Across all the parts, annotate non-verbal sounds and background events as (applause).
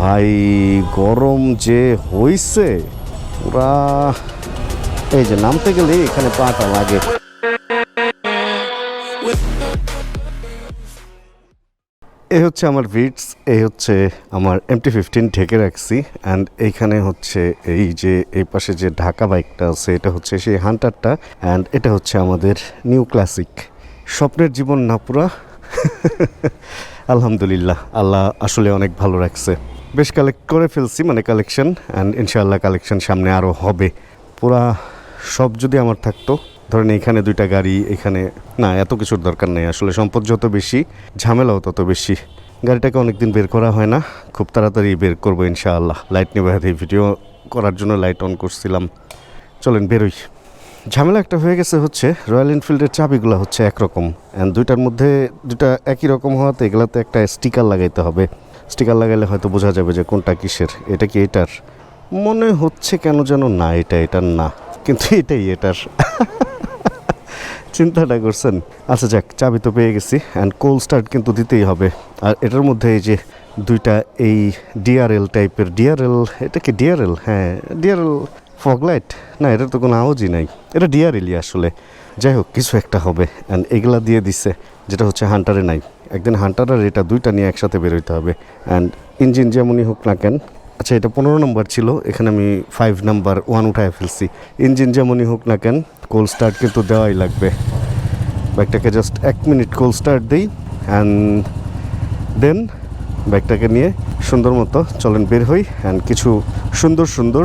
ভাই, গরম যে হইছে, পুরা এই যে নামতে গেলে এখানে পাটা লাগে। এই হচ্ছে আমার ভিটস এই হচ্ছে আমার এমটি ফিফটিন ঢেকে রাখছি অ্যান্ড এইখানে হচ্ছে এই যে, এই পাশে যে ঢাকা বাইকটা আছে, এটা হচ্ছে সেই হান্টারটা অ্যান্ড এটা হচ্ছে আমাদের নিউ ক্লাসিক স্বপ্নের জীবন না পুরা। (laughs) আলহামদুলিল্লাহ, আল্লাহ আসলে অনেক ভালো রাখছে। বেশ কালেক্ট করে ফেলছি মানে কালেকশন অ্যান্ড ইনশাআল্লাহ কালেকশন সামনে আরও হবে। পুরা সব যদি আমার থাকতো, ধরেন এখানে দুইটা গাড়ি, এখানে, না, এত কিছুর দরকার নেই। আসলে সম্পদ যত বেশি, ঝামেলাও তত বেশি। গাড়িটাকে অনেকদিন বের করা হয় না, খুব তাড়াতাড়ি বের করব ইনশাআল্লাহ। লাইট নেবে হাতে ভিডিও করার জন্য লাইট অন করছিলাম। চলেন, বেরোই। ঝামেলা একটা হয়ে গেছে হচ্ছে রয়্যাল এনফিল্ডের চাবিগুলো হচ্ছে একরকম অ্যান্ড দুইটার মধ্যে দুটা একই রকম হওয়াতে এগুলাতে একটা স্টিকার লাগাইতে হবে। স্টিকার লাগাইলে হয়তো বোঝা যাবে যে কোনটা কিসের, এটা কি এটার? মনে হচ্ছে কেন যেন না, এটা এটার না, কিন্তু এটাই এটার। চিন্তাটা করছেন? আচ্ছা যাক, চাবি তো পেয়ে গেছি অ্যান্ড কোল স্টার্ট কিন্তু দিতেই হবে। আর এটার মধ্যে এই যে দুইটা এই ডিআরএল টাইপের ডিআরএল এটা কি ডিআরএল হ্যাঁ ডিআরএল ফগলাইট না, এটার তো কোনো আওয়াজই নাই। এটা ডিআরএলই আসলে। যাই হোক, কিছু একটা হবে অ্যান্ড এগুলা দিয়ে দিছে, যেটা হচ্ছে হান্টারে নাই। একদিন হান্টার আর এটা দুইটা নিয়ে একসাথে বেরোইতে হবে। অ্যান্ড ইঞ্জিন যেমনই হোক না কেন আচ্ছা এটা পনেরো নম্বর ছিল, এখানে আমি ফাইভ নাম্বার ওয়ান উঠায় ফেলছি। ইঞ্জিন যেমনই হোক না কেন কোল স্টার্ট কিন্তু দেওয়াই লাগবে। বাইকটাকে জাস্ট এক মিনিট কোল স্টার্ট দিই অ্যান্ড দেন বাইকটাকে নিয়ে সুন্দর মতো চলেন বের হই অ্যান্ড কিছু সুন্দর সুন্দর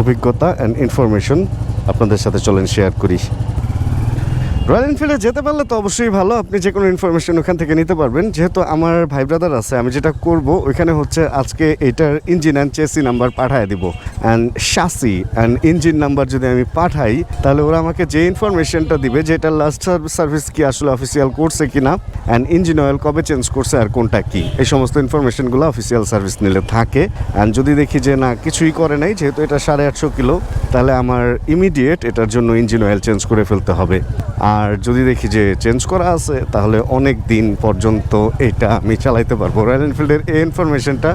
অভিজ্ঞতা অ্যান্ড ইনফরমেশন আপনাদের সাথে চলেন শেয়ার করি। রয়্যাল এনফিল্ডে যেতে পারলে তো অবশ্যই ভালো। আপনি যে কোনো ইনফরমেশন ওখান থেকে নিতে পারবেন। যেহেতু আমার ভাই ব্রাদার আছে, আমি যেটা করব, ওইখানে হচ্ছে আজকে এটার ইঞ্জিন অ্যান্ড চেসি নাম্বার পাঠায় দিব। And chassis and engine number যদি আমি পাঠাই, তাহলে ওরা আমাকে যে ইনফরমেশনটা দিবে, যে এটার লাস্ট সার্ভিস কি আসলে অফিসিয়াল করছে কি না অ্যান্ড ইঞ্জিন অয়েল কবে চেঞ্জ করছে আর কোনটা কি, এই সমস্ত ইনফরমেশনগুলো অফিসিয়াল সার্ভিস নিলে থাকে। অ্যান্ড যদি দেখি যে না, কিছুই করে নাই, যেহেতু এটা সাড়ে আটশো কিলো, তাহলে আমার ইমিডিয়েট এটার জন্য ইঞ্জিন অয়েল চেঞ্জ করে ফেলতে হবে। আর যদি দেখি যে চেঞ্জ করা আছে, তাহলে অনেক দিন পর্যন্ত এটা আমি চালাইতে পারব। রয়্যাল এনফিল্ডের এই ইনফরমেশনটা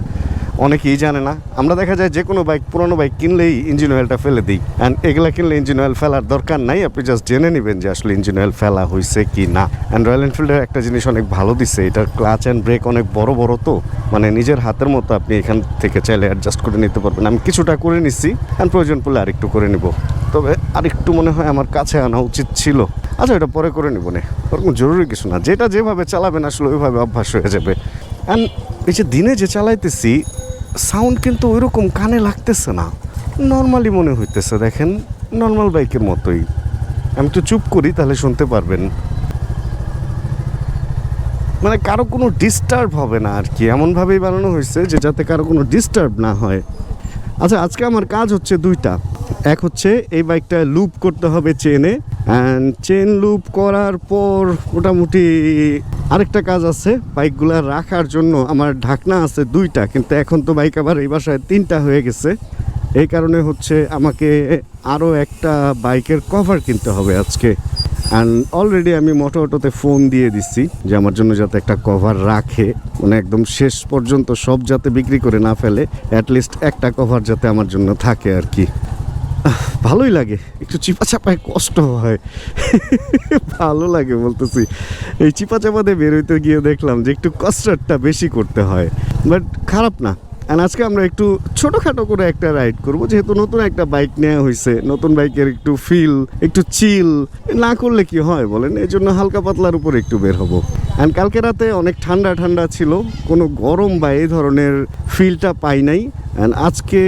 অনেকেই জানে না। আমরা দেখা যায় যে কোনো বাইক পুরনো বাইক কিনলেই ইঞ্জিন অয়েলটা ফেলে দিই। অ্যান্ড এগুলা কিনলে ইঞ্জিন অয়েল ফেলার দরকার নাই। আপনি জাস্ট জেনে নেবেন যে আসলে ইঞ্জিন অয়েল ফেলা হয়েছে কি না অ্যান্ড রয়্যাল এনফিল্ডের একটা জিনিস অনেক ভালো দিচ্ছে এটার ক্লাচ অ্যান্ড ব্রেক অনেক বড় বড় তো। মানে নিজের হাতের মতো আপনি এখান থেকে চাইলে অ্যাডজাস্ট করে নিতে পারবেন। আমি কিছুটা করে নিচ্ছি অ্যান্ড প্রয়োজন পড়লে আরেকটু করে নিব। তবে আরেকটু মনে হয় আমার কাছে আনা উচিত ছিল। আচ্ছা এটা পরে করে নিব না। ওরকম জরুরি কিছু না। যেটা যেভাবে চালাবেন আসলে ওইভাবে অভ্যাস হয়ে যাবে। অ্যান্ড এই যে দিনে যে চালাইতেছি সাউন্ড কিন্তু ওইরকম কানে লাগতেছে না। নর্মালি মনে হইতেছে, দেখেন নর্মাল বাইকের মতোই। আমি তো চুপ করি, তাহলে শুনতে পারবেন। মানে কারও কোনো ডিস্টার্ব হবে না আর কি। এমনভাবেই বানানো হয়েছে যে যাতে কারও কোনো ডিস্টার্ব না হয়। আচ্ছা আজকে আমার কাজ হচ্ছে দুইটা। এক হচ্ছে এই বাইকটা লুপ করতে হবে চেনে অ্যান্ড চেন লুপ করার পর মোটামুটি আরেকটা কাজ আছে, বাইকগুলো রাখার জন্য আমার ঢাকনা আছে দুইটা, কিন্তু এখন তো বাইক আবার এই বাসায় তিনটা হয়ে গেছে। এই কারণে হচ্ছে আমাকে আরও একটা বাইকের কভার কিনতে হবে আজকে। অ্যান্ড অলরেডি আমি মোটো অটোতে ফোন দিয়ে দিচ্ছি যে আমার জন্য যাতে একটা কভার রাখে। মানে একদম শেষ পর্যন্ত সব যাতে বিক্রি করে না ফেলে অ্যাটলিস্ট একটা কভার যাতে আমার জন্য থাকে আর কি। ভালোই লাগে। একটু চিপা চাপায় কষ্ট হয়। ভালো লাগে বলতেছি। এই চিপা চাপাতে বেরোইতে গিয়ে দেখলাম যে একটু কষ্টটা বেশি করতে হয়। বাট খারাপ না। অ্যান্ড আজকে আমরা একটু ছোটোখাটো করে একটা রাইড করব। যেহেতু নতুন একটা বাইক নেওয়া হয়েছে নতুন বাইকের একটু ফিল একটু চিল না করলে কি হয় বলেন? এই জন্য হালকা পাতলার উপর একটু বের হব। অ্যান্ড কালকে রাতে অনেক ঠান্ডা ঠান্ডা ছিল। কোনো গরম বা এই ধরনের ফিলটা পাই নাই। অ্যান্ড আজকে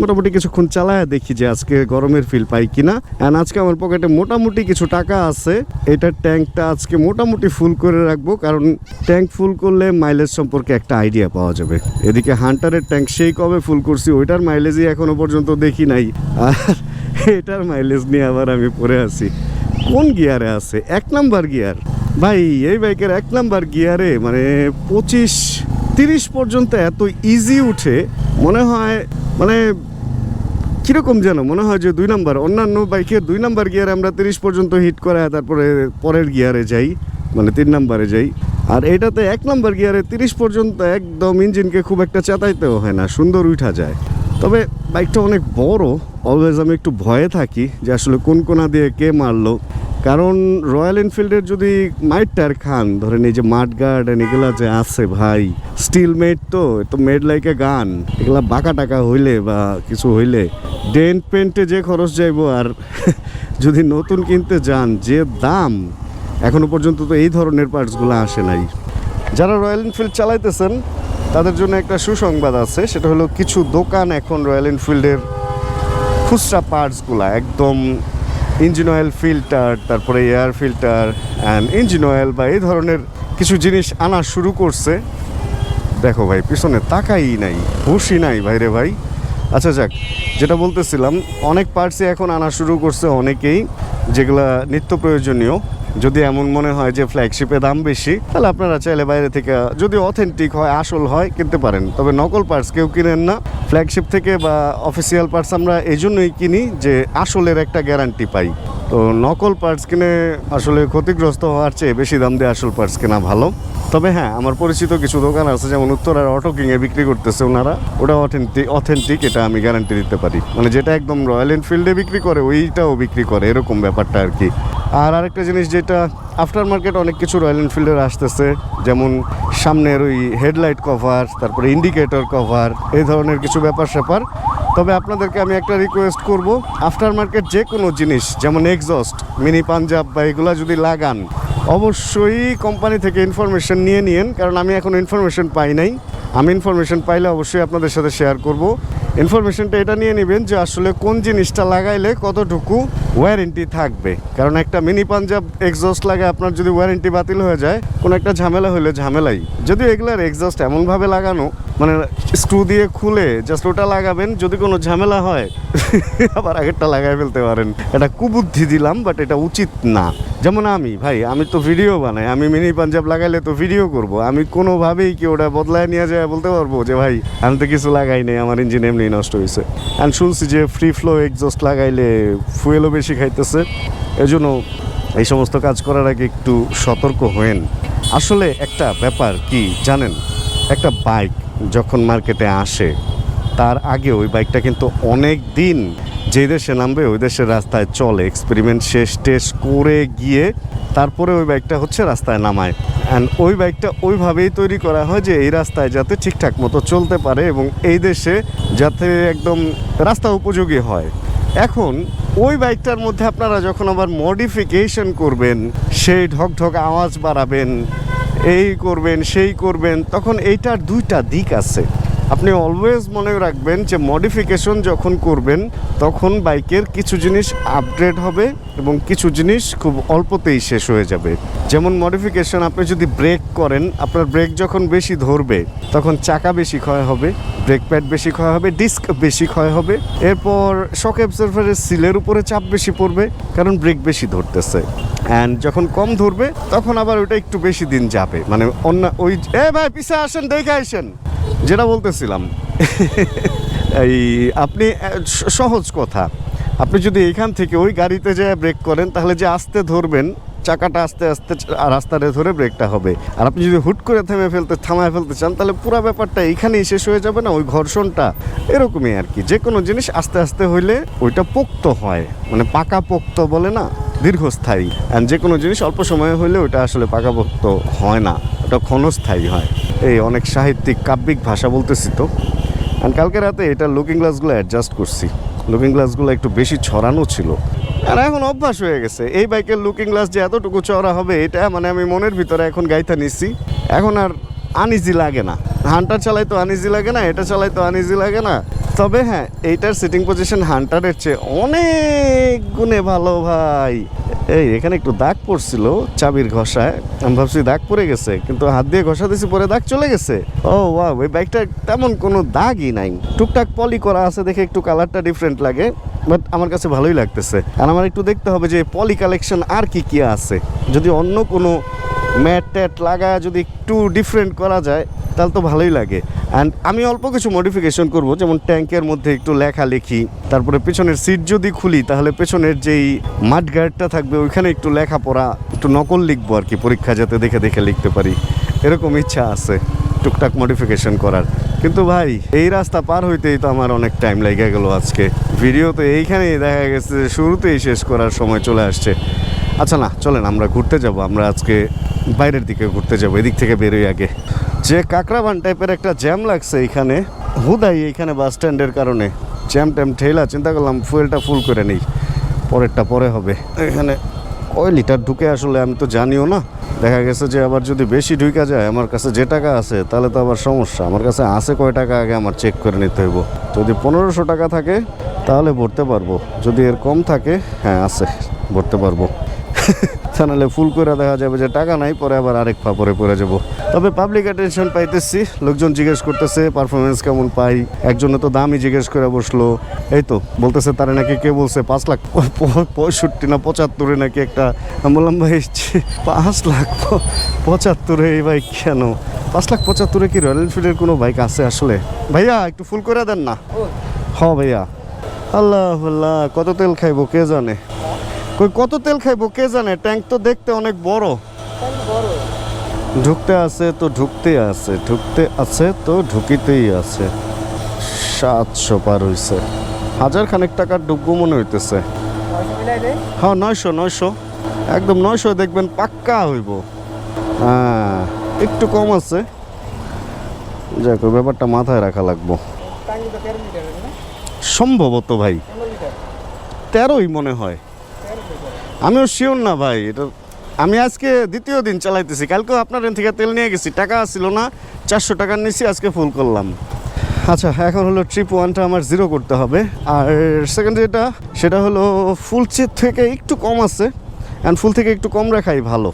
মোটামুটি কিছুক্ষণ চালায় দেখি যে আজকে গরমের ফিল পাই কিনা। অ্যান্ড আজকে আমার পকেটে মোটামুটি কিছু টাকা আছে। এটার ট্যাঙ্কটা আজকে মোটামুটি ফুল করে রাখব, কারণ ট্যাঙ্ক ফুল করলে মাইলেজ সম্পর্কে একটা আইডিয়া পাওয়া যাবে। এদিকে হান্টারের ট্যাঙ্ক সেই কবে ফুল করছি, ওইটার মাইলেজই এখনও পর্যন্ত দেখি নাই। আর এটার মাইলেজ নিয়ে আবার আমি পড়ে আছি। কোন গিয়ারে আছে? এক নাম্বার গিয়ার। ভাই, এই বাইকের এক নাম্বার গিয়ারে মানে পঁচিশ তিরিশ পর্যন্ত এত ইজি উঠে মনে হয় মানে কীরকম যেন, মনে হয় যে দুই নাম্বার, অন্যান্য বাইকের দুই নাম্বার গিয়ারে আমরা তিরিশ পর্যন্ত হিট করায়, তারপরে পরের গিয়ারে যাই মানে তিন নাম্বারে যাই। আর এটাতে এক নাম্বার গিয়ারে তিরিশ পর্যন্ত একদম ইঞ্জিনকে খুব একটা চেতাইতেও হয় না, সুন্দর উঠা যায়। তবে বাইকটা অনেক বড় অলওয়েজ আমি একটু ভয়ে থাকি যে আসলে কোন কোনা দিয়ে কে মারলো। কারণ রয়্যাল এনফিল্ডের যদি মাইট টায়ার খান, ধরেন এই যে মাঠ গার্ডেন, এগুলা যে আছে ভাই, স্টিল মেড তো তো মেড লাইক এ গান এগুলা বাঁকা টাকা হইলে বা কিছু হইলে ডেন্ট পেন্টে যে খরচ যাইব আর (laughs) যদি নতুন কিনতে যান, যে দাম এখনও পর্যন্ত তো এই ধরনের পার্টসগুলো আসে নাই। যারা রয়্যাল এনফিল্ড চালাইতেছেন, তাদের জন্য একটা সুসংবাদ আছে, সেটা হলো কিছু দোকান এখন রয়্যাল এনফিল্ডের খুচরা পার্টসগুলো, একদম ইঞ্জিন অয়েল ফিল্টার তারপরে air filter and engine oil বা এই ধরনের কিছু জিনিস আনা শুরু করছে। দেখো ভাই, পিছনে তাকাই নাই, হুশই নাই ভাইরে ভাই। আচ্ছা যাক, যেটা বলতেছিলাম, অনেক পার্টসই এখন আনা শুরু করছে অনেকেই, যেগুলা নিত্য প্রয়োজনীয়। যদি এমন মনে হয় যে ফ্ল্যাগশিপে দাম বেশি, তাহলে আপনারা চাইলে বাইরে থেকে যদি অথেন্টিক হয়, আসল হয়, কিনতে পারেন। তবে নকল পার্টস কেউ কিনেন না। ফ্ল্যাগশিপ থেকে বা অফিসিয়াল পার্টস আমরা এই জন্যই কিনি যে আসলের একটা গ্যারান্টি পাই। তো নকল পার্টস কিনে আসলে ক্ষতিগ্রস্ত হওয়ার চেয়ে বেশি দাম দিয়ে আসল পার্টস কেনা ভালো। তবে হ্যাঁ আমার পরিচিত কিছু দোকান আছে যেমন উত্তরার অটো কিংয়ে বিক্রি করতেছে ওনারা। ওটা অথেন্টিক অথেন্টিক এটা আমি গ্যারান্টি দিতে পারি। মানে যেটা একদম রয়্যাল এনফিল্ডে বিক্রি করে, ওইটাও বিক্রি করে, এরকম ব্যাপারটা আর কি। আর আরেকটা জিনিস যেটা আফটার মার্কেট অনেক কিছু রয়্যাল এনফিল্ডের আসতেছে, যেমন সামনের ওই হেডলাইট কভার তারপরে ইন্ডিকেটর কভার এই ধরনের কিছু ব্যাপার স্যাপার। তবে আপনাদেরকে আমি একটা রিকোয়েস্ট করব আফটার মার্কেট যে কোনো জিনিস, যেমন এক্সস্ট মিনি পাঞ্জাব বা এগুলা যদি লাগান, অবশ্যই কোম্পানি থেকে ইনফরমেশন নিয়ে নিন কারণ আমি এখন ইনফরমেশন পাই নাই। আমি ইনফরমেশন পাইলে অবশ্যই আপনাদের সাথে শেয়ার করব। ইনফরমেশনটা এটা নিয়ে নেবেন যে আসলে কোন জিনিসটা লাগাইলে কতটুকু ওয়ারেন্টি থাকবে। কারণ একটা মিনি পাঞ্জাব এক্সস্ট লাগে আপনার যদি ওয়ারেন্টি বাতিল হয়ে যায়, কোনো একটা ঝামেলা হলে ঝামেলাই। যদিও এগুলার এক্সস্ট এমনভাবে লাগানো মানে স্ক্রু দিয়ে খুলে জাস্ট ওটা লাগাবেন, যদি কোনো ঝামেলা হয়, (laughs) আবার আগেরটা লাগাই ফেলতে পারেন। এটা কুবুদ্ধি দিলাম বাট এটা উচিত না। যেমন আমি, ভাই, আমি তো ভিডিও বানাই, আমি মিনি পাঞ্জাব লাগাইলে তো ভিডিও করব। আমি কোনোভাবেই কি ওটা বদলায় নিয়ে যায় বলতে পারব যে, ভাই, আমি তো কিছু লাগাই নাই, আমার ইঞ্জিন এমনি নষ্ট হয়েছে অ্যান্ড শুনছি যে ফ্রি ফ্লো এক্সস্ট লাগাইলে ফুয়েলও বেশি খাইতেছে। এজন্য এই সমস্ত কাজ করার আগে একটু সতর্ক হয়েন। আসলে একটা ব্যাপার কি জানেন? একটা বাইক যখন মার্কেটে আসে, তার আগে ওই বাইকটা কিন্তু অনেক দিন যে দেশে নামবে, ওই দেশের রাস্তায় চলে। এক্সপেরিমেন্ট শেষ টেস্ট করে গিয়ে তারপরে ওই বাইকটা হচ্ছে রাস্তায় নামায়। অ্যান্ড ওই বাইকটা ওইভাবেই তৈরি করা হয় যে এই রাস্তায় যাতে ঠিকঠাক মতো চলতে পারে এবং এই দেশে যাতে একদম রাস্তা উপযোগী হয়। এখন ওই বাইকটার মধ্যে আপনারা যখন আবার মডিফিকেশন করবেন, সেই ঢক ঢক আওয়াজ বাড়াবেন, এই করবেন, সেই করবেন, তখন এইটার দুইটা দিক আছে। আপনি অলওয়েজ মনে রাখবেন যে মডিফিকেশন যখন করবেন, তখন বাইকের কিছু জিনিস আপগ্রেড হবে এবং কিছু জিনিস খুব অল্পতেই শেষ হয়ে যাবে। যেমন মডিফিকেশন আপনি যদি ব্রেক করেন, আপনার ব্রেক যখন বেশি ধরবে, তখন চাকা বেশি ক্ষয় হবে ব্রেক প্যাড বেশি ক্ষয় হবে ডিস্ক বেশি ক্ষয় হবে। এরপর শক অ্যাবজর্ভারের সিলের উপরে চাপ বেশি পড়বে, কারণ ব্রেক বেশি ধরতেছে। অ্যান্ড যখন কম ধরবে, তখন আবার ওটা একটু বেশি দিন যাবে। মানে অন্য ওই এ ভাই, পিছে আসেন, দেখে আসেন। যেটা বলতেছিলাম, এই আপনি সহজ কথা। আপনি যদি এখান থেকে ওই গাড়িতে যে ব্রেক করেন, তাহলে যে আসতে ধরবেন চাকাটা আস্তে আস্তে রাস্তাটা ধরে ব্রেকটা হবে। আর আপনি যদি হুট করে থেমে ফেলতে, থামায় ফেলতে চান, তাহলে পুরো ব্যাপারটা এইখানেই শেষ হয়ে যাবে না, ওই ঘর্ষণটা। এরকমই আর কি। যে কোনো জিনিস আস্তে আস্তে হইলে ওইটা পোক্ত হয়। মানে পাকা পোক্ত বলে না, দীর্ঘস্থায়ী। অ্যান্ড যে কোনো জিনিস অল্প সময়ে হইলে ওটা আসলে পাকাপোক্ত হয় না, ওটা ক্ষণস্থায়ী হয়। এই অনেক সাহিত্যিক কাব্যিক ভাষা বলতেছি তো। অ্যান্ড কালকে রাতে এটা লুকিং গ্লাসগুলো অ্যাডজাস্ট করছি। লুকিং গ্লাসগুলো একটু বেশি ছড়ানো ছিল। আর এখন অভ্যাস হয়ে গেছে। এই বাইকের লুকিং গ্লাস যে এতটুকু চওড়া হবে, এটা মানে আমি মনের ভিতরে এখন গাইতে নিচ্ছি। এখন আর আনইজি লাগে না। হান্টার চালাই তো আনইজি লাগে না, এটা চালাই তো আনইজি লাগে না। তবে হ্যাঁ এইটার সিটিং পজিশন হান্টারের চেয়ে অনেক গুণে ভালো ভাই। এই, এখানে একটু দাগ পড়ছিল চাবির ঘষায়। আমি ভাবছি দাগ পড়ে গেছে, কিন্তু হাত দিয়ে ঘষা দিছি পরে দাগ চলে গেছে। ও ওয়াও এই বাইকটা তেমন কোনো দাগই নাই। টুকটাক পলি করা আছে দেখে একটু কালারটা ডিফারেন্ট লাগে। বাট আমার কাছে ভালোই লাগতেছে। আর আমার একটু দেখতে হবে যে পলি কালেকশন আর কি কি আছে। যদি অন্য কোনো ম্যাট ট্যাট লাগা যদি একটু ডিফারেন্ট করা যায়, তাহলে তো ভালোই লাগে। অ্যান্ড আমি অল্প কিছু মডিফিকেশন করব, যেমন ট্যাঙ্কের মধ্যে একটু লেখা লিখি, তারপরে পেছনের সিট যদি খুলি, তাহলে পেছনের যেই মাড গার্ডটা থাকবে, ওইখানে একটু লেখাপড়া একটু নকল লিখব আর কি, পরীক্ষা যাতে দেখে দেখে লিখতে পারি। এরকম ইচ্ছা আছে। টুকটাক মডিফিকেশন করার। কিন্তু ভাই, এই রাস্তা পার হইতেই তো আমার অনেক টাইম লেগে গেল আজকে। ভিডিও তো এইখানেই দেখা গেছে যে শুরুতেই শেষ করার সময় চলে আসছে। আচ্ছা না, চলেন, আমরা ঘুরতে যাব। আমরা আজকে বাইরের দিকে ঘুরতে যাব, এদিক থেকে বেরোই আগে। যে কাকরাবান টাইপের একটা জ্যাম লাগছে এখানে হুদাই এইখানে বাস স্ট্যান্ডের কারণে। জ্যাম ট্যাম ঠেলা, চিন্তা করলাম ফুয়েলটা ফুল করে নেই। পরেরটা পরে হবে। এখানে কয় লিটার ঢুকে আসলে আমি তো জানিও না। দেখা গেছে যে আবার যদি বেশি ঢুকে যায়, আমার কাছে যে টাকা আছে, তাহলে তো আবার সমস্যা। আমার কাছে আছে কয় টাকা, আগে আমার চেক করে নিতে হইব। যদি পনেরোশো টাকা থাকে, তাহলে ভরতে পারব। যদি এর কম থাকে হ্যাঁ আছে, ভরতে পারব। (laughs) নাহলে ফুল করে দেখা যাবে যে টাকা নাই পরে আবার আরেক পা পরে পড়ে যাব। তবে পাবলিক অ্যাটেনশন পাইতেছি লোকজন জিজ্ঞেস করতেছে পারফরমেন্স কেমন পাই? একজনে তো দামই জিজ্ঞেস করে বসল। এই তো বলতেছে তারা নাকি কে বলছে পাঁচ লাখ পঁয়ষট্টি না পঁচাত্তরে নাকি একটা? বললাম ভাই পাঁচ লাখ পঁচাত্তরে এই বাইক কেন? পাঁচ লাখ পঁচাত্তরে কি রয়্যাল এনফিল্ডের কোনো বাইক আছে আসলে? ভাইয়া একটু ফুল করে দেন না। হ ভাইয়া। আল্লাহ আল্লাহ কত তেল খাইবো কে জানে? কত তেল খাইবো, কে জানে? ট্যাঙ্ক তো দেখতে অনেক বড়। ঢুকতে আছে তো ঢুকতে আছে ঢুকতে আছে তো ঢুকিতেই আছে। সাতশো পার হইছে। হাজার খানেক টাকার ডুববো মনে হইতেছে। হ্যাঁ নয়শো নয়শো। একদম নয়শো দেখবেন পাক্কা হইব। হ্যাঁ একটু কম আছে। যাক ব্যাপারটা মাথায় রাখা লাগবো। সম্ভবত ভাই, তেরোই মনে হয়। আমিও শিওর না ভাই, এটা আমি আজকে দ্বিতীয় দিন চালাইতেছি। কালকেও আপনার এখান থেকে তেল নিয়ে গেছি, টাকা ছিল না, চারশো টাকার নিছি আজকে ফুল করলাম। আচ্ছা এখন হলো ট্রিপ ওয়ানটা আমার জিরো করতে হবে। আর সেকেন্ড যেটা, সেটা হলো ফুল চেক থেকে একটু কম আছে অ্যান্ড ফুল থেকে একটু কম রাখাই ভালো।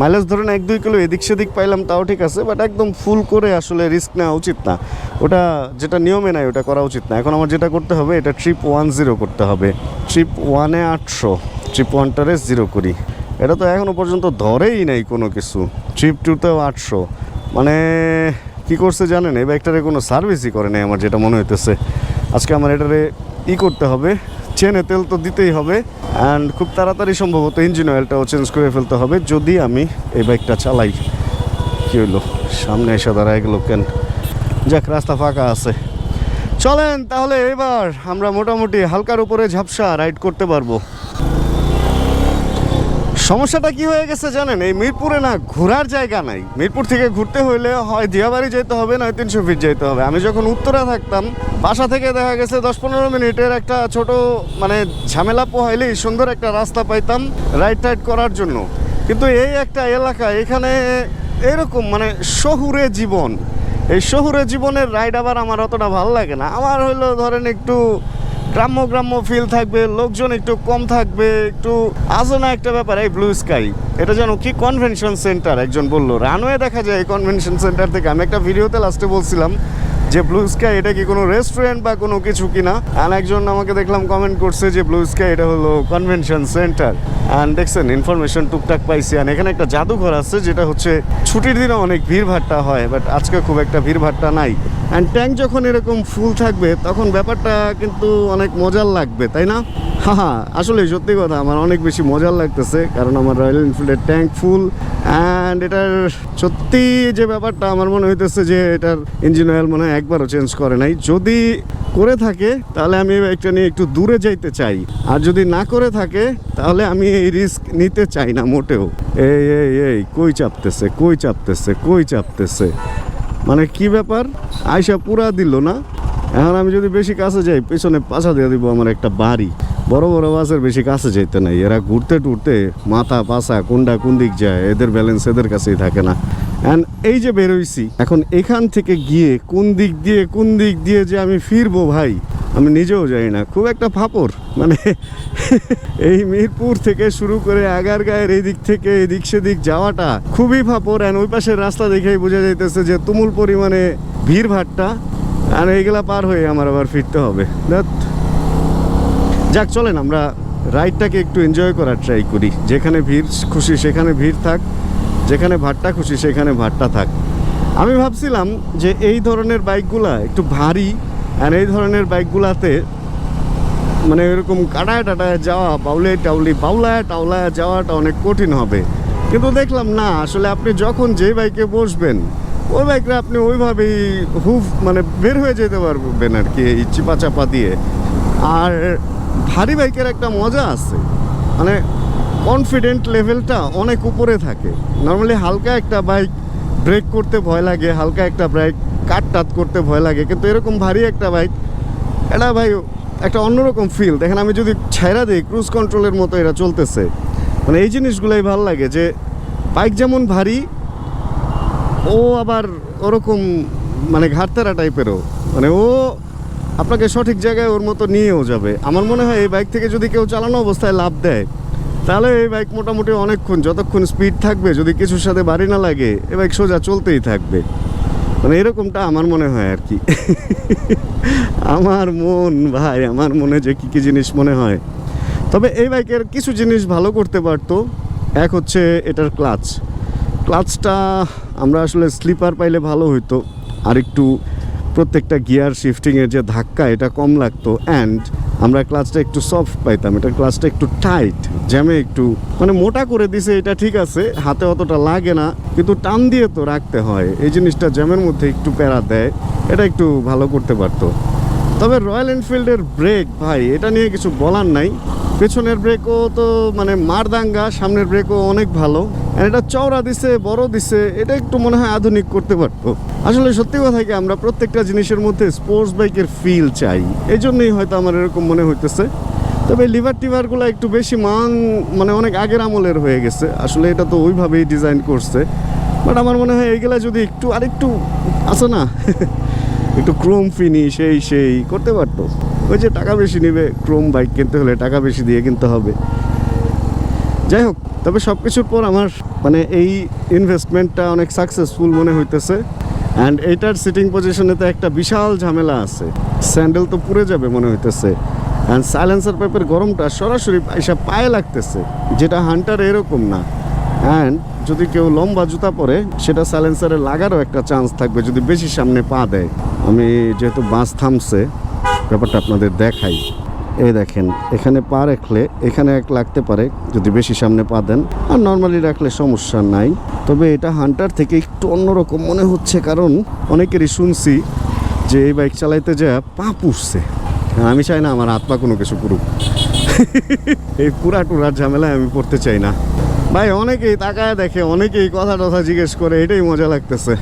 মাইলেজ ধরেন এক দুই কিলো এদিক সেদিক পাইলাম, তাও ঠিক আছে বাট একদম ফুল করে আসলে রিস্ক নেওয়া উচিত না। ওটা যেটা নিয়মে নাই, ওটা করা উচিত না। এখন আমার যেটা করতে হবে, এটা ট্রিপ ওয়ান জিরো করতে হবে। ট্রিপ ওয়ানে আটশো। ট্রিপ ওয়ানটারে জিরো করি। এটা তো এখনও পর্যন্ত ধরেই নাই কোনো কিছু। ট্রিপ টুতেও আটশো। মানে কি করছে জানেন? এই বাইকটারে কোনো সার্ভিসই করে নাই আমার, যেটা মনে হইতেছে। আজকে আমার এটারে ই করতে হবে। চেনে তেল তো দিতেই হবে। অ্যান্ড খুব তাড়াতাড়ি সম্ভবত ইঞ্জিন অয়েলটাও চেঞ্জ করে ফেলতে হবে, যদি আমি এই বাইকটা চালাই। কি হইল? সামনে এসে দাঁড়ায় গেল কেন? যাক, রাস্তা ফাঁকা আছে। চলেন তাহলে এবার আমরা মোটামুটি হালকার উপরে ঝাপসা রাইড করতে পারব। সমস্যাটা কি হয়ে গেছে জানেন? এই মিরপুরে না ঘোরার জায়গা নাই। মিরপুর থেকে ঘুরতে হইলে হয় দিয়াবাড়ি যেতে হবে, নয় তিনশো ফিট যেতে হবে। আমি যখন উত্তরা থাকতাম, বাসা থেকে দেখা গেছে দশ পনেরো মিনিটের একটা ছোট মানে ঝামেলা পোহাইলেই সুন্দর একটা রাস্তা পাইতাম রাইড টাইড করার জন্য। কিন্তু এই একটা এলাকা, এখানে এরকম মানে শহুরে জীবন। এই শহুরে জীবনের রাইড আবার আমার অতটা ভালো লাগে না। আমার হইল ধরেন একটু গ্রাম্য গ্রাম্য ফিল থাকবে, লোকজন একটু কম থাকবে, একটু আজনা একটা ব্যাপার, এই ব্লু স্কাই এটা যেন কি কনভেনশন সেন্টার একজন বলল। রানওয়ে দেখা যায় এই কনভেনশন সেন্টার থেকে। আমি একটা ভিডিওতে লাস্টে বলছিলাম যে ব্লু স্কাই এটা কি কোনো রেস্টুরেন্ট বা কোনো কিছু কিনা? আর একজন আমাকে দেখলাম কমেন্ট করছে যে ব্লু স্কাই এটা হলো কনভেনশন সেন্টার অ্যান্ড দেখছেন ইনফরমেশন টুকটাক পাইছি। আর এখানে একটা জাদুঘর আছে যেটা হচ্ছে ছুটির দিনে অনেক ভিড়ভাট্টা হয় বাট আজকে খুব একটা ভিড়ভাট্টা নাই। অ্যান্ড ট্যাঙ্ক যখন এরকম ফুল থাকবে, তখন ব্যাপারটা কিন্তু অনেক মজার লাগবে, তাই না? হ্যাঁ আসলে সত্যি কথা, আমার অনেক বেশি মজার লাগতেছে, কারণ আমার রয়্যাল এনফিল্ডের ট্যাঙ্ক ফুল অ্যান্ড এটার সত্যি যে ব্যাপারটা, আমার মনে হইতেছে যে এটার ইঞ্জিন অয়েল মনে হয় একবারও চেঞ্জ করে নাই। যদি করে থাকে, তাহলে আমি এই বাইকটা নিয়ে একটু দূরে যাইতে চাই। আর যদি না করে থাকে, তাহলে আমি এই রিস্ক নিতে চাই না মোটেও। এই এই এই, কই চাপতেছে কই চাপতেছে কই চাপতেছে? মানে কি ব্যাপার? আয়সা পুরা দিল না। এখন আমি যদি বেশি কাছে যাই, পেছনে পাশা দিয়ে দিব আমার একটা বাড়ি। বড় বড় বাসের বেশি কাছে যাইতে নাই। এরা ঘুরতে টুরতে মাথা পাশা কোনটা কোন দিক যায়, এদের ব্যালেন্স এদের কাছেই থাকে না। অ্যান্ড এই যে বেরোইছি, এখন এখান থেকে গিয়ে কোন দিক দিয়ে, কোন দিক দিয়ে যে আমি ফিরবো ভাই, আমি নিজেও জানি না। খুব একটা ফাপর মানে (laughs) এই মিরপুর থেকে শুরু করে আগারগাঁয়ের এই দিক থেকে এদিক সেদিক যাওয়াটা খুবই ফাপর অ্যান্ড ওই পাশের রাস্তা দেখেই বোঝা যাইতেছে যে তুমুল পরিমাণে ভিড় ভাট্টা আর এইগুলা পার হয়ে আমার আবার ফিরতে হবে। যাক, চলেন, আমরা রাইডটাকে একটু এনজয় করার ট্রাই করি। যেখানে ভিড় খুশি, সেখানে ভিড় থাক। যেখানে ভাটটা খুশি, সেখানে ভাটটা থাক। আমি ভাবছিলাম যে এই ধরনের বাইকগুলা একটু ভারী আর এই ধরনের বাইকগুলাতে মানে এরকম কাটায় টাটায় যাওয়া, বাউলে টাউলি, বাউলায় টাউলায় যাওয়াটা অনেক কঠিন হবে। কিন্তু দেখলাম না, আসলে আপনি যখন যে বাইকে বসবেন, ওই বাইকটা আপনি ওইভাবেই হুফ মানে বের হয়ে যেতে পারবেন আর কি এই চিপা চাপা দিয়ে। আর ভারী বাইকের একটা মজা আছে। মানে কনফিডেন্ট লেভেলটা অনেক উপরে থাকে। নর্মালি হালকা একটা বাইক ব্রেক করতে ভয় লাগে, হালকা একটা বাইক কাট টাট করতে ভয় লাগে, কিন্তু এরকম ভারী একটা বাইক এটা ভাই একটা অন্যরকম ফিল দেখেন আমি যদি ছাইরা দিই ক্রুজ কন্ট্রোলের মতো এটা চলতেছে। মানে এই জিনিসগুলোই ভালো লাগে যে বাইক যেমন ভারী, ও আবার ওরকম মানে ঘাটতেরা টাইপেরও মানে ও আপনাকে সঠিক জায়গায় ওর মতো নিয়েও যাবে। আমার মনে হয় এই বাইক থেকে যদি কেউ চালানো অবস্থায় লাভ দেয় তাহলে এই বাইক মোটামুটি অনেকক্ষণ, যতক্ষণ স্পিড থাকবে, যদি কিছুর সাথে বাড়ি না লাগে এ বাইক সোজা চলতেই থাকবে। মানে এরকমটা আমার মনে হয় আর কি। (laughs) আমার মন, ভাই, আমার মনে যে কী কী জিনিস মনে হয়। তবে এই বাইকের কিছু জিনিস ভালো করতে পারতো। এক হচ্ছে এটার ক্লাচ ক্লাচটা আমরা আসলে স্লিপার পাইলে ভালো হইতো। আর একটু প্রত্যেকটা গিয়ার শিফটিংয়ের যে ধাক্কা, এটা কম লাগতো। অ্যান্ড আমরা ক্লাচটা একটু সফট পাইতাম, এটা ক্লাচটা একটু টাইট জ্যামে একটু মানে মোটা করে দিছে, এটা ঠিক আছে, হাতে অতটা লাগে না, কিন্তু টান দিয়ে তো রাখতে হয়, এই জিনিসটা জ্যামের মধ্যে একটু প্যারা দেয়, এটা একটু ভালো করতে পারতো। তবে রয়্যাল এনফিল্ডের ব্রেক ভাই, এটা নিয়ে কিছু বলার নাই পেছনের ব্রেকও তো মানে মারদাঙ্গা, সামনের ব্রেকও অনেক ভালো। এটা চওড়া দিছে, বড় দিছে, এটা একটু মনে হয় আধুনিক করতে পারতো। আসলে সত্যি কথা কি, আমরা প্রত্যেকটা জিনিসের মধ্যে স্পোর্টস বাইকের ফিল চাই। এই জন্যই হয়তো আমার এরকম মনে হইতেছে। তবে লিভার টিভারগুলো একটু বেশি মান মানে অনেক আগের আমলের হয়ে গেছে। আসলে এটা তো ওইভাবেই ডিজাইন করছে। বাট আমার মনে হয় এইগুলা যদি একটু, আরেকটু আছে না? (laughs) একটু ক্রোম ফিনিশ এই সেই, করতে পারতো। ওই যে টাকা বেশি নেবে ক্রোম বাইক কিনতে হলে টাকা বেশি দিয়ে কিনতে হবে। যাই হোক, তবে সব কিছুর পর আমার মানে এই ইনভেস্টমেন্টটা অনেক সাকসেসফুল মনে হইতেছে। অ্যান্ড এইটার সিটিং পজিশনেতে একটা বিশাল ঝামেলা আছে। স্যান্ডেল তো পুড়ে যাবে মনে হইতেছে। অ্যান্ড সাইলেন্সার পাইপের গরমটা সরাসরি এসে পায়ে লাগতেছে, যেটা হান্টার এরকম না। অ্যান্ড যদি কেউ লম্বা জুতা পরে, সেটা সাইলেন্সারে লাগারও একটা চান্স থাকবে যদি বেশি সামনে পা দেয়। আমি যেহেতু বাস থামছে ব্যাপারটা আপনাদের দেখাই। এই দেখেন, এখানে পা রাখলে, এখানে এক লাগতে পারে, যদি বেশি সামনে পা দেন। আর নর্মালি রাখলে সমস্যা নাই। তবে এটা হান্টার থেকে একটু অন্যরকম মনে হচ্ছে, কারণ অনেকেরই শুনছি যে এই বাইক চালাইতে যা পা পুষছে। আমি চাই না আমার হাত পা কোনো কিছু করুক (laughs) এই পুরা টুরার ঝামেলায় আমি পড়তে চাই না। ভাই, অনেকেই তাকায় দেখে, অনেকেই কথা টথা জিজ্ঞেস করে, এটাই মজা লাগতেছে।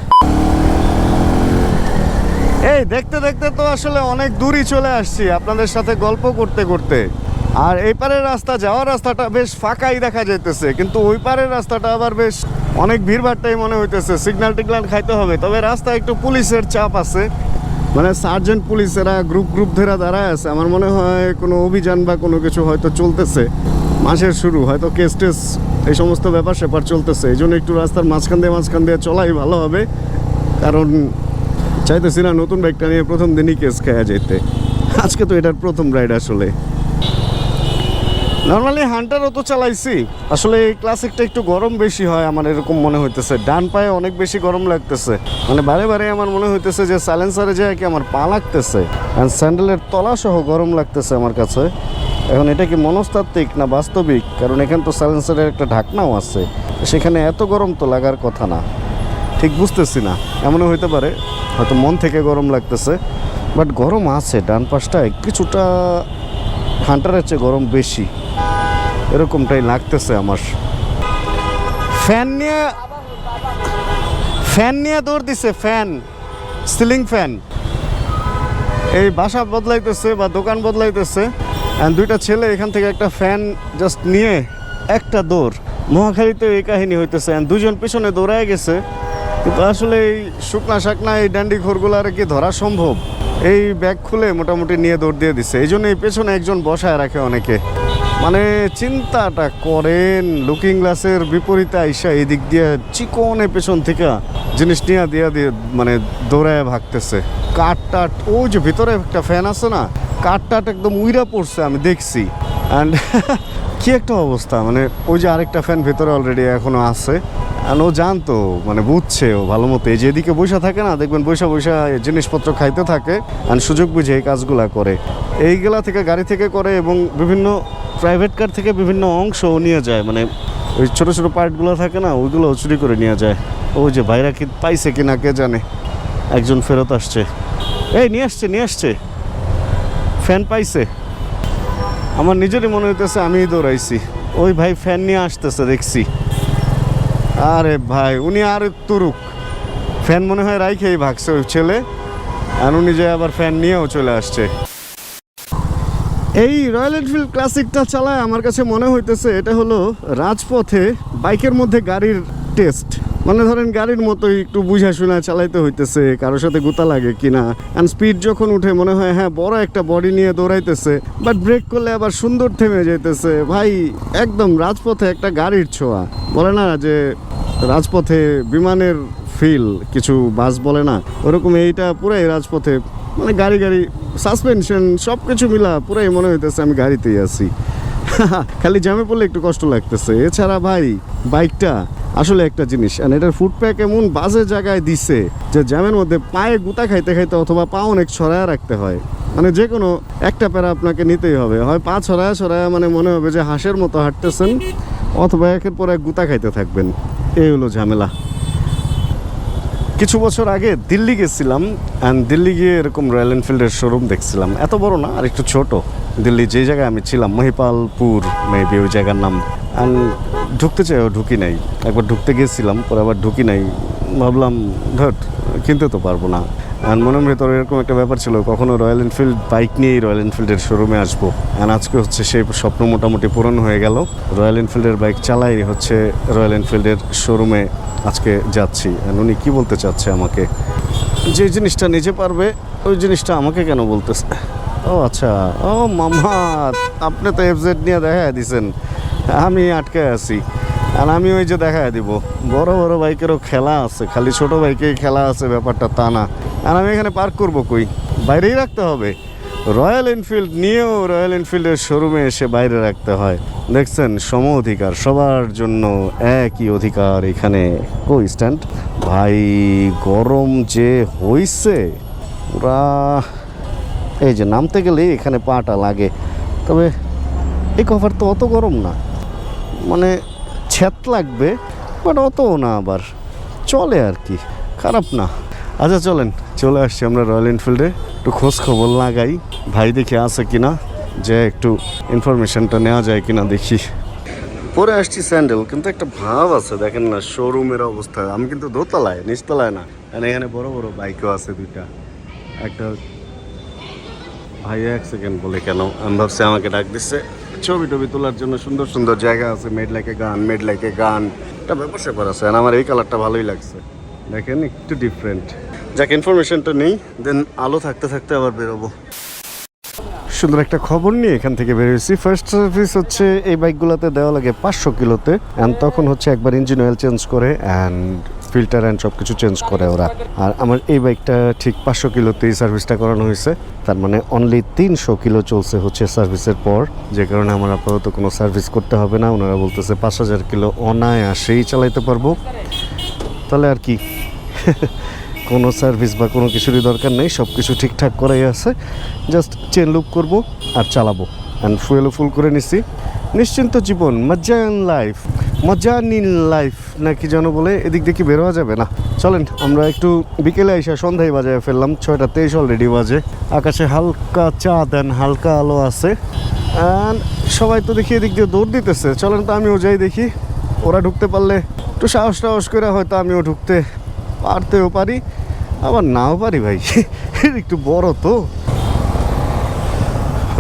এই, দেখতে দেখতে তো আসলে অনেক দূরই চলে আসছি আপনাদের সাথে গল্প করতে করতে। আর এই পারের রাস্তা, যাওয়ার রাস্তাটা বেশ ফাঁকাই দেখা যাইতেছে, কিন্তু ওই পারের রাস্তাটা আবার বেশ অনেক ভিড়ভাড়টাই মনে হইতেছে। সিগন্যাল টিগনাল খাইতে হবে, তবে রাস্তায় একটু পুলিশের চাপ আছে। মানে সার্জেন্ট পুলিশেরা, গ্রুপ গ্রুপ ধরে দাঁড়ায় আছে। আমার মনে হয় কোনো অভিযান বা কোনো কিছু হয়তো চলতেছে। মাসের শুরু, হয়তো কেস টেস, এই সমস্ত ব্যাপার স্যাপার চলতেছে। এই জন্য একটু রাস্তার মাঝখান দিয়ে মাঝখান দিয়ে চলাই ভালো হবে। কারণ চাইতেছি না নতুন বাইকটা নিয়ে প্রথম দিনই কেস খাওয়া যেতে আজকে তো এটার প্রথম রাইড আসলে। নর্মালি হান্টারও তো চালাইছি। আসলে এই ক্লাসিকটা একটু গরম বেশি হয়, আমার এরকম মনে হইতেছে। ডান পায়ে অনেক বেশি গরম লাগতেছে। মানে বারে বারে আমার মনে হইতেছে যে সাইলেন্সারে যায় কি আমার পা লাগতেছে? অ্যান্ড স্যান্ডেলের তলা সহ গরম লাগতেছে আমার কাছে। এখন এটা কি মনস্তাত্ত্বিক না বাস্তবিক? কারণ এখানে তো সাইলেন্সারের একটা ঢাকনাও আছে। সেখানে এত গরম তো লাগার কথা না। ঠিক বুঝতেছি না। এমনও হইতে পারে, হয়তো মন থেকে গরম লাগতেছে বাট গরম আছে, ডান পাশটায় কিছুটা হান্টারের চেয়ে গরম বেশি। এরকমটাই লাগতেছে আমার। ফ্যান নিয়ে ফ্যান নিয়ে দৌড় দিছে, ফ্যান, সিলিং ফ্যান। এই বাসা বদলাইতেছে বা দোকান বদলাইতেছে দুইটা ছেলে এখান থেকে একটা ফ্যান জাস্ট নিয়ে একটা দৌড়। মহাখালীতে এই কাহিনী হইতেছে দুজন পিছনে দৌড়ায় গেছে। কিন্তু আসলে এই শুকনা শাকনা এই ডান্ডি ঘোরগুলো আর কি ধরা সম্ভব? এই ব্যাগ খুলে মোটামুটি নিয়ে দৌড় দিয়ে দিছে। এই জন্য এই পেছনে একজন বসায় রাখে অনেকে। মানে চিন্তাটা করেন লুকিং গ্লাসের বিপরীতে আইসা এই দিক দিয়ে চিকনে পেছন থেকে জিনিস নিয়ে দিয়ে দিয়ে মানে দৌড়ায় ভাগতেছে। কাঠ টাট, ওই যে ভিতরে একটা ফ্যান আছে না কাঠ টাট একদম উইরা পড়ছে, আমি দেখছি। অ্যান্ড (laughs) কি একটা অবস্থা? মানে ওই যে আরেকটা ফ্যান ভেতরে অলরেডি এখনও আছে। আর ও জানতো মানে বুঝছে ও ভালো মতো। এই যেদিকে বসে থাকে না, দেখবেন বৈশা বৈশা জিনিসপত্র খাইতে থাকে আর সুযোগ বুঝে এই কাজগুলা করে। এইগুলা থেকে গাড়ি থেকে করে এবং বিভিন্ন প্রাইভেট কার থেকে বিভিন্ন অংশ নিয়ে যায়। মানে ওই ছোটো ছোটো পার্টগুলো থাকে না ওইগুলো চুরি করে নিয়ে যায়। ও যে ভাইরা কি পাইছে কিনা কে জানে? একজন ফেরত আসছে। এই, নিয়ে আসছে নিয়ে আসছে। ফ্যান পাইছে। আমার নিজেরই মনে হইতেছে আমিই দৌড়াইছি। ওই ভাই ফ্যান নিয়ে আসতেছে, দেখছি। আরে ভাই, উনি আর তুরুক। ফ্যান মনে হয় রাইখেই ভাগছে ওই ছেলে। আর উনি যে আবার ফ্যান নিয়েও চলে আসছে। এই রয়্যাল এনফিল্ড ক্লাসিকটা চালায় আমার কাছে মনে হইতেছে এটা হলো রাজপথে বাইকের মধ্যে গাড়ির টেস্ট মানে ধরেন গাড়ির মতোই একটু বুঝা শোনা চালাইতে হইতেছে, কারোর সাথে গুতা লাগে কিনা। অ্যান্ড স্পিড যখন উঠে, মনে হয় হ্যাঁ বড় একটা বডি নিয়ে দৌড়াইতেছে বাট ব্রেক করলে আবার সুন্দর থেমে যাইতেছে। ভাই, একদম রাজপথে একটা গাড়ির ছোঁয়া। বলে না যে রাজপথে বিমানের ফিল কিছু বাস বলে না। ওরকম এইটা পুরাই রাজপথে মানে গাড়ি গাড়ি সাসপেনশন সব কিছু মিলা পুরাই মনে হইতেছে আমি গাড়িতেই আছি। (laughs) খালি জ্যামে পড়লে একটু কষ্ট লাগতেছে। এছাড়া ভাই, বাইকটা আসলে একটা জিনিস আর এটার ফুটপ্যাক এমন বাজে জায়গায় দিছে যে জ্যামের মধ্যে পায়ে গুতা খাইতে খাইতে অথবা পা অনেক ছড়ায় রাখতে হয়। মানে যে কোনো একটা প্যারা আপনাকে নিতেই হবে। হয় পা ছড়ায় ছড়ায় মানে মনে হবে যে হাঁসের মতো হাঁটতেছেন, অথবা একের পর এক গুতা খাইতে থাকবেন। এই হলো ঝামেলা। কিছু বছর আগে দিল্লি গেছিলাম অ্যান্ড দিল্লি গিয়ে এরকম রয়্যাল এনফিল্ডের শোরুম দেখছিলাম। এত বড় না, আর একটু ছোট। দিল্লি যে জায়গায় আমি ছিলাম, মহিপালপুর মেবি ওই জায়গার নাম। অ্যান্ড ঢুকতে চাইও ঢুকি নাই। একবার ঢুকতে গিয়েছিলাম পরে আবার ঢুকি নাই। ভাবলাম ধট কিনতে তো পারব না। আর মনের ভেতরে এরকম একটা ব্যাপার ছিল, কখনো রয়্যাল এনফিল্ড বাইক নিয়েই রয়্যাল এনফিল্ডের শোরুমে আসব। আর আজকে হচ্ছে সেই স্বপ্ন মোটামুটি পূরণ হয়ে গেল। রয়্যাল এনফিল্ডের বাইক চালাই হচ্ছে রয়্যাল এনফিল্ডের শোরুমে আজকে যাচ্ছি। আর উনি কী বলতে চাচ্ছে আমাকে? যে জিনিসটা নিজে পারবে, ওই জিনিসটা আমাকে কেন বলতেছে? ও আচ্ছা। ও মামা আপনি তো এফজেড নিয়ে দেখা দিছেন। আমি আটকে আছি। আর আমি ওই যে দেখা দিব। বড় বড় বাইকেরও খেলা আছে। খালি ছোট বাইকেই খেলা আছে, ব্যাপারটা তা না। আর আমি এখানে পার্ক করব কই? বাইরেই রাখতে হবে। রয়্যাল এনফিল্ড নিয়েও রয়্যাল এনফিল্ডের শোরুমে এসে বাইরে রাখতে হয়। দেখছেন, সম অধিকার, সবার জন্য একই অধিকার এখানে। কই স্ট্যান্ড ভাই, গরম যে হইছে, পুরা এই যে নামতে গেলে এখানে পাটা লাগে। তবে এই কভার তো অত গরম না। মানে ছ্যাত লাগবে বাট অতও না আবার। চলে আর কি, খারাপ না। আচ্ছা চলেন, চলে আসছি আমরা রয়্যাল এনফিল্ডে একটু খোঁজ খবর লাগাই, ভাই দেখে আছে কিনা, যে একটু ইনফরমেশনটা নেওয়া যায় কিনা দেখি। পরে আসছি স্যান্ডেল, কিন্তু একটা ভাব আছে, দেখেন না শোরুমের অবস্থা। আমি কিন্তু দোতলায়, নিচতলায় না। এখানে বড় বড় বাইকও আছে দুইটা। একটা ভাই, এক সেকেন্ড বলে কেন? আমি ভাবছি আমাকে ডাক দিচ্ছে ছবি টবি তোলার জন্য সুন্দর সুন্দর জায়গা আছে মেড লাইকে গান মেড লাইকে গান। একটা ব্যাপার স্যাপার আছে, আর আমার এই কালারটা ভালোই লাগছে। দেখেন, একটু ডিফারেন্ট যাক ইনফরমেশনটা নেই দেন আলো থাকতে থাকতে আবার বেরোবো। সুন্দর একটা খবর নিয়ে এখান থেকে বেরিয়েছি ফার্স্ট সার্ভিস হচ্ছে, এই বাইকগুলোতে দেওয়া লাগে পাঁচশো কিলোতে। অ্যান্ড তখন হচ্ছে একবার ইঞ্জিন অয়েল চেঞ্জ করে অ্যান্ড ফিল্টার অ্যান্ড সব কিছু চেঞ্জ করে ওরা। আর আমার এই বাইকটা ঠিক পাঁচশো কিলোতেই সার্ভিসটা করানো হয়েছে। তার মানে অনলি তিনশো কিলো চলছে হচ্ছে সার্ভিসের পর। যে কারণে আমার আপাতত কোনো সার্ভিস করতে হবে না। ওনারা বলতেছে পাঁচ হাজার কিলো অনায়াসেই চালাইতে পারব। তাহলে আর কি? (laughs) কোনো সার্ভিস বা কোনো কিছুরই দরকার নেই। সব কিছু ঠিকঠাক করাই আছে। জাস্ট চেন লুপ করব আর চালাবো। অ্যান্ড ফুয়েলও ফুল করে নিছি। নিশ্চিন্ত জীবন মজা লাইফ মজা নীল লাইফ নাকি যেন বলে, এদিক কি বেরোয়া যাবে? না, চলেন, আমরা একটু বিকেলে এসে সন্ধ্যায় বাজায় ফেললাম ছয়টা তেইশ অলরেডি বাজে। আকাশে হালকা চাঁদ দেন হালকা আলো আছে। সবাই তো দেখি এদিক দিয়ে দৌড় দিতেছে। চলেন তো আমিও যাই দেখি, ওরা ঢুকতে পারলে একটু সাহস টাহস করে হয়তো আমিও ঢুকতে পারতেও পারি। আবার নাও পারি ভাই, (laughs) একটু বড় তো।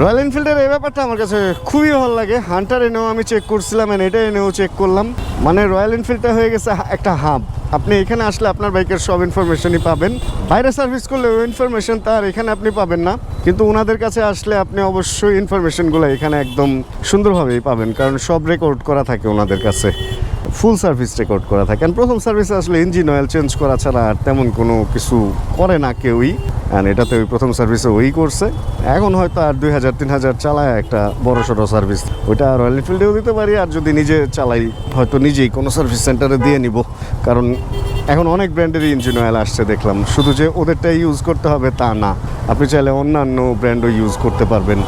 রয়্যাল এনফিল্ডের এই ব্যাপারটা আমার কাছে খুবই ভালো লাগে। হান্টার এনেও আমি চেক করছিলাম and এটা এনেও চেক করলাম। মানে রয়্যাল এনফিল্ডটা হয়ে গেছে একটা হাব আপনি এখানে আসলে আপনার বাইকের সব ইনফরমেশনই পাবেন। বাইরে সার্ভিস করলে ওই ইনফরমেশন তার এখানে আপনি পাবেন না। কিন্তু ওনাদের কাছে আসলে আপনি অবশ্যই ইনফরমেশনগুলো এখানে একদম সুন্দরভাবেই পাবেন। কারণ সব রেকর্ড করা থাকে ওনাদের কাছে। ফুল সার্ভিস রেকর্ড করা থাকে। প্রথম সার্ভিসে আসলে ইঞ্জিন অয়েল চেঞ্জ করা ছাড়া আর তেমন কোনো কিছু করে না কেউই। অ্যান্ড এটাতে ওই প্রথম সার্ভিসে ওই করছে। এখন হয়তো আর দুই হাজার, তিন হাজার চালায় একটা বড় সড়ো সার্ভিস ওইটা রয়্যাল এনফিল্ডেও দিতে পারি, আর যদি নিজে চালাই, হয়তো নিজেই কোনো সার্ভিস সেন্টারে দিয়ে নিব। কারণ এখন অনেক ব্র্যান্ডেরই ইঞ্জিন অয়েল আসছে, দেখলাম। শুধু যে ওদেরটাই ইউজ করতে হবে তা না। আপনি চাইলে অন্যান্য ব্র্যান্ডও ইউজ করতে পারবেন।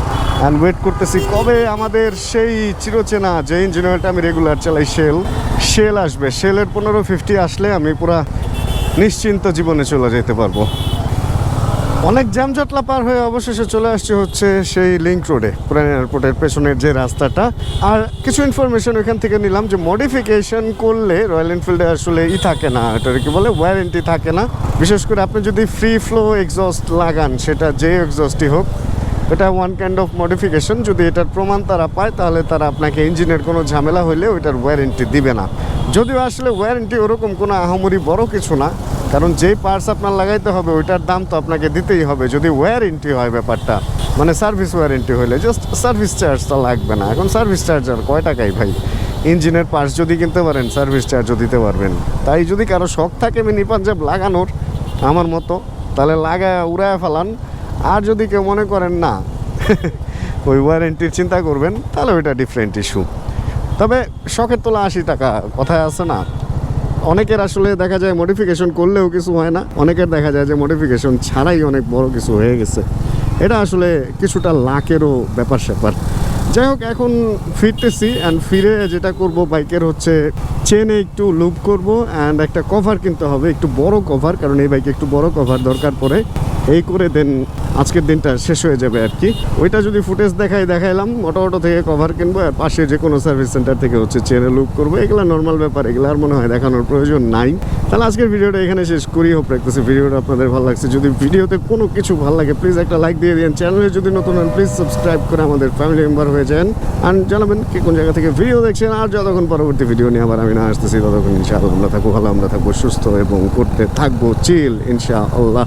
অ্যান্ড ওয়েট করতেছি, কবে আমাদের সেই চিরচেনা যে ইঞ্জিন অয়েলটা আমি রেগুলার চালাই শেল শেল আসবে। শেলের পনেরো ফিফটি আসলে আমি পুরা নিশ্চিন্ত জীবনে চলে যেতে পারব। অনেক জ্যামজটলা পার হয়ে অবশেষে চলে আসছে হচ্ছে সেই লিঙ্ক রোডে পুরান এয়ারপোর্টের পেছনের যে রাস্তাটা। আর কিছু ইনফরমেশন ওইখান থেকে নিলাম যে মডিফিকেশন করলে রয়্যাল এনফিল্ডে আসলে ই থাকে না। এটা কি বলে? ওয়ারেন্টি থাকে না। বিশেষ করে আপনি যদি ফ্রি ফ্লো এক্সস্ট লাগান, সেটা যে এক্সস্টই হোক, এটা ওয়ান কাইন্ড অফ মডিফিকেশন যদি এটার প্রমাণ তারা পায়, তাহলে তারা আপনাকে ইঞ্জিনের কোনো ঝামেলা হলে ওইটার ওয়ারেন্টি দিবে না। যদিও আসলে ওয়ারেন্টি ওরকম কোনো আহামরি বড় কিছু না কারণ যেই পার্টস আপনার লাগাইতে হবে, ওইটার দাম তো আপনাকে দিতেই হবে। যদি ওয়ারেন্টি হয় ব্যাপারটা মানে সার্ভিস ওয়ারেন্টি হলে জাস্ট সার্ভিস চার্জটা লাগবে না। এখন সার্ভিস চার্জ আর কয় টাকাই ভাই? ইঞ্জিনের পার্টস যদি কিনতে পারেন সার্ভিস চার্জও দিতে পারবেন। তাই যদি কারও শখ থাকে মিনি পাঞ্জাব লাগানোর, আমার মতো, তাহলে লাগায় উড়ায় ফেলান। আর যদি কেউ মনে করেন না, (laughs) ওই ওয়ারেন্টির চিন্তা করবেন, তাহলে ওইটা ডিফারেন্ট ইস্যু তবে শখের তোলা আশি টাকা কথায় আছে না? অনেকের আসলে দেখা যায় মডিফিকেশন করলেও কিছু হয় না। অনেকের দেখা যায় যে মডিফিকেশন ছাড়াই অনেক বড় কিছু হয়ে গেছে। এটা আসলে কিছুটা লাকেরও ব্যাপার স্যাপার। যাই হোক, এখন ফিরতেছি অ্যান্ড ফিরে যেটা করব বাইকের হচ্ছে চেনে একটু লুপ করব অ্যান্ড একটা কভার কিনতে হবে, একটু বড় কভার কারণ এই বাইকে একটু বড় কভার দরকার পড়ে। এই করে দেন, আজকের দিনটা শেষ হয়ে যাবে আর কি। ওইটা যদি ফুটেজ দেখাই, দেখাইলাম অটো অটো থেকে কভার কিনবো, আর পাশে যে কোনো সার্ভিস সেন্টার থেকে হচ্ছে চেনে লুক করব। এগুলো নর্মাল ব্যাপার, এগুলো আর মনে হয় দেখানোর প্রয়োজন নাই। তাহলে আজকের ভিডিওটা এখানে শেষ করি। হোপ রাখতেছি ভিডিওটা আপনাদের ভালো লাগছে। যদি ভিডিওতে কোনো কিছু ভালো লাগে প্লিজ একটা লাইক দিয়ে দিন চ্যানেলে যদি নতুন হন প্লিজ সাবস্ক্রাইব করে আমাদের ফ্যামিলি মেম্বার হয়ে যান। আর জানাবেন কে কোন জায়গা থেকে ভিডিও দেখছেন। আর যতক্ষণ পরবর্তী ভিডিও নিয়ে আবার আমি না আসতেছি, ততক্ষণ ইনশাআল্লাহ আমরা থাকব, ভালো আমরা থাকব, সুস্থ এবং করতে থাকব চিল ইনশাআল্লাহ।